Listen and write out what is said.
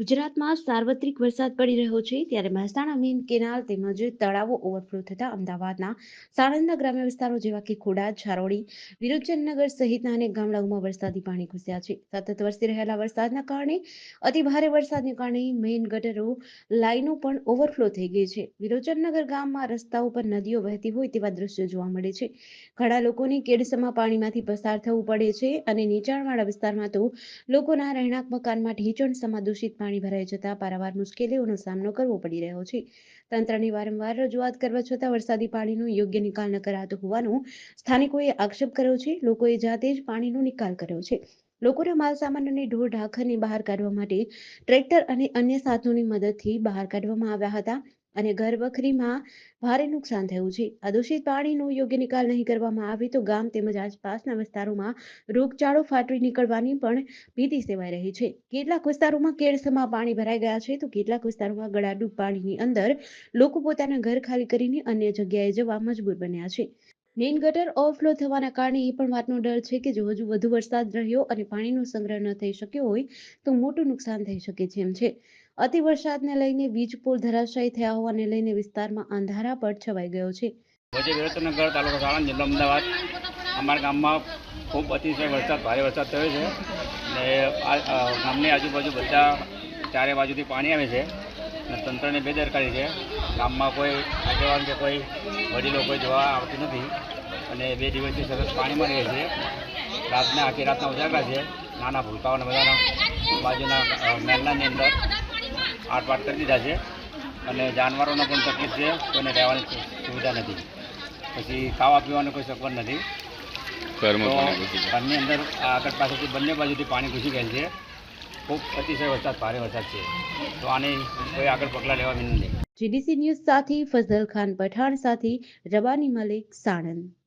ગુજરાતમાં સાર્વત્રિક વરસાદ પડી રહ્યો છે, ત્યારે મહેસાણા મેઇન કેનાલ તેમજ તળાવો ઓવરફ્લો થતા અમદાવાદના સાણંદના ગ્રામ્ય વિસ્તારો જેવા કે ખોડા, છારોડી વિરોચનનગર સહિતના અનેક ગામડાઓમાં વરસાદી પાણી ઘૂસ્યા છે. સતત વરસી રહેલા વરસાદના કારણે અતિ ભારે વરસાદને કારણે મેઇન ગટરો, લાઈનો પણ ઓવરફ્લો થઈ ગઈ છે. વિરોચનનગર ગામમાં રસ્તાઓ પર નદીઓ વહેતી હોય તેવા દ્રશ્યો જોવા મળે છે. ઘણા લોકોને કેડસમાં પાણીમાંથી પસાર થવું પડે છે અને નીચાણવાળા વિસ્તારમાં તો લોકોના રહેણાંક મકાનમાં ઢીંચણસમાં સમા દૂષિત પાણી ભરાઈ જતા પારાવાર મુશ્કેલીઓનો સામનો કરવો પડી રહ્યો છે. તંત્રની વારંવાર રજૂઆત કરવા છતાં વરસાદી પાણીનો યોગ્ય નિકાલ ન કરાતો હોવાનો સ્થાનિકોએ આક્ષેપ કર્યો છે. લોકોએ જાતે જ પાણીનો નિકાલ કર્યો છે. લોકોના માલસામાન અને ઢોર ઢાંખરને બહાર કાઢવા માટે ટ્રેક્ટર અને અન્ય સાધનોની મદદથી બહાર કાઢવામાં આવ્યા હતા. અને ઘર વખરીમાં ભારે નુકસાન થયું છે. આ દૂષિત પાણીનો યોગ્ય નિકાલ નહીં કરવામાં આવે તો ગામ તેમજ આસપાસના વિસ્તારોમાં રોગચાળો ફાટી નીકળવાની પણ ભીતિ સેવાઈ રહી છે. કેટલાક વિસ્તારોમાં કેળસમાં પાણી ભરાઈ ગયા છે તો કેટલાક વિસ્તારોમાં ગળાડૂબ પાણીની અંદર લોકો પોતાના ઘર ખાલી કરીને અન્ય જગ્યાએ જવા મજબૂર બન્યા છે. મેઇન ગટર ઓવરફ્લો થવાના કારણે એ પણ વાતનો ડર છે કે જો હજુ વધુ વરસાદ રહ્યો અને પાણીનો સંગ્રહ ન થઈ શક્યો હોય, તો મોટું નુકસાન થઈ શકે છે એમ છે. અતિ વરસાદને લઈને વીજ પોલ ધરાશાયી થયા હોવાને લઈને વિસ્તારમાં અંધારા પર છવાઈ ગયો છે. વચ્ચે વિરતનગર તાલુકો સાણંદ, જિલ્લો અમદાવાદ. અમારા ગામમાં ખૂબ અતિશય વરસાદ, ભારે વરસાદ થયો છે. ને ગામની આજુબાજુ બધા ચારે બાજુથી પાણી આવે છે. અને તંત્રની બેદરકારી છે. ગામમાં કોઈ આગેવાન કે કોઈ વડીલો કોઈ જોવા આવતી નથી. અને બે દિવસથી સતત પાણીમાં રહીએ છે. રાતના આખી રાતના ઉજાગરા છે. નાના ભૂલકાઓને બધાના બાજુના મહેલાની અંદર આઠ કરી દીધા છે. અને જાનવરોને પણ તકલીફ છે. કોઈને રહેવાની સુવિધા નથી. પછી ખાવા પીવાનું કોઈ સગવડ નથી. ઘરની અંદર આગળ પાસેથી બંને બાજુથી પાણી ઘૂસી ગયેલ છે. ખૂબ અતિશય વરસાદ, ભારે વરસાદ છે. તો આને કોઈ આગળ પગલાં લેવા વિનંતી. જીડીસી ન્યૂઝ સાથે ફઝલ ખાન પઠાણ સાથે રબાની મલિક સાણંદ.